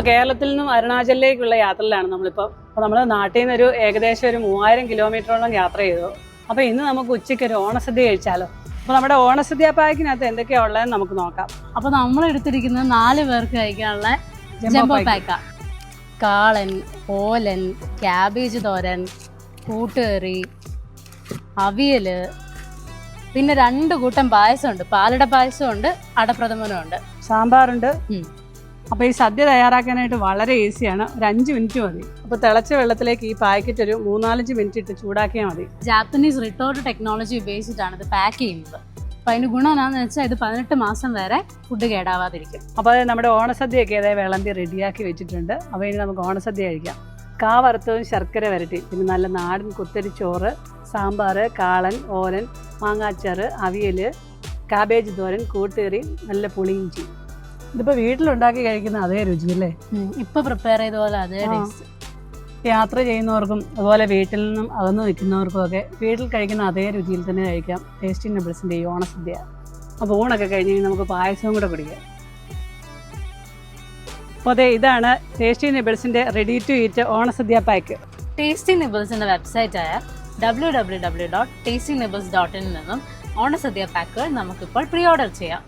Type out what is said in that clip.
അപ്പോൾ കേരളത്തിൽ നിന്നും അരുണാചലിലേക്കുള്ള യാത്രയിലാണ് നമ്മളിപ്പോൾ അപ്പോൾ നമ്മൾ നാട്ടിൽ നിന്ന് ഒരു ഏകദേശം ഒരു മൂവായിരം കിലോമീറ്ററോളം യാത്ര ചെയ്തു. അപ്പോൾ ഇന്ന് നമുക്ക് ഉച്ചയ്ക്ക് ഒരു ഓണസദ്യ കഴിച്ചാലോ? അപ്പോൾ നമ്മുടെ ഓണസദ്യ പാക്കിനകത്ത് എന്തൊക്കെയാണ് ഉള്ളതെന്ന് നമുക്ക് നോക്കാം. അപ്പൊ നമ്മൾ എടുത്തിരിക്കുന്നത് നാല് പേർക്ക് കഴിക്കാനുള്ള ജംബോ കാളൻ ഓലൻ ക്യാബേജ് തോരൻ കൂട്ടുകറി അവിയൽ പിന്നെ രണ്ട് കൂട്ടം പായസമുണ്ട്. പാലട പായസമുണ്ട് അടപ്രഥമനും ഉണ്ട് സാമ്പാറുണ്ട്. അപ്പോൾ ഈ സദ്യ തയ്യാറാക്കാനായിട്ട് വളരെ ഈസിയാണ്. ഒരു അഞ്ച് മിനിറ്റ് മതി. അപ്പോൾ തിളച്ച വെള്ളത്തിലേക്ക് ഈ പാക്കറ്റ് ഒരു മൂന്നാലഞ്ച് മിനിറ്റ് ഇട്ട് ചൂടാക്കിയാൽ മതി. ജാപ്പനീസ് റിട്ടോർഡ് ടെക്നോളജി ഉപയോഗിച്ചിട്ടാണ് ഇത് പാക്ക് ചെയ്യുന്നത്. അപ്പോൾ അതിന് ഗുണം എന്താണെന്ന് വെച്ചാൽ ഇത് പതിനെട്ട് മാസം വരെ ഫുഡ് കേടാവാതിരിക്കും. അപ്പോൾ അത് നമ്മുടെ ഓണസദ്യയൊക്കെ ഏതായി വിളമ്പി റെഡിയാക്കി വെച്ചിട്ടുണ്ട്. അപ്പോൾ ഇനി നമുക്ക് ഓണസദ്യ കഴിക്കാം. കാ വറുത്തതും ശർക്കര വരട്ടി. പിന്നെ നല്ല നാടൻ കുത്തരി ചോറ് സാമ്പാർ കാളൻ ഓലൻ മാങ്ങാച്ചാറ് അവിയൽ കാബേജ് തോരൻ കൂട്ടുകറി നല്ല പുളിയും പുളിയിഞ്ചി. ഇതിപ്പോൾ വീട്ടിലുണ്ടാക്കി കഴിക്കുന്ന അതേ രുചി അല്ലേ? ഇപ്പൊ പ്രിപ്പയർ ചെയ്ത പോലെ അതേ ടേസ്റ്റ് യാത്ര ചെയ്യുന്നവർക്കും അതുപോലെ വീട്ടിൽ നിന്നും അകന്നു നിൽക്കുന്നവർക്കും ഒക്കെ വീട്ടിൽ കഴിക്കുന്ന അതേ രുചിയിൽ തന്നെ കഴിക്കാം. ടേസ്റ്റി നബിൾസിന്റെ ഈ ഓണസദ്യ. അപ്പോൾ ഊണൊക്കെ കഴിഞ്ഞ് നമുക്ക് പായസവും കൂടെ കുടിക്കാം. അപ്പോൾ അതെ ഇതാണ് ടേസ്റ്റി നബിൾസിന്റെ റെഡി ടു ഈറ്റ് ഓണസദ്യ പാക്ക് ടേസ്റ്റി നബിൾസിന്റെ വെബ്സൈറ്റ് ആയ W W W dot tasty nibbles dot in നിന്നും ഓണസദ്യ പാക്കുകൾ നമുക്കിപ്പോൾ പ്രീ ഓർഡർ ചെയ്യാം.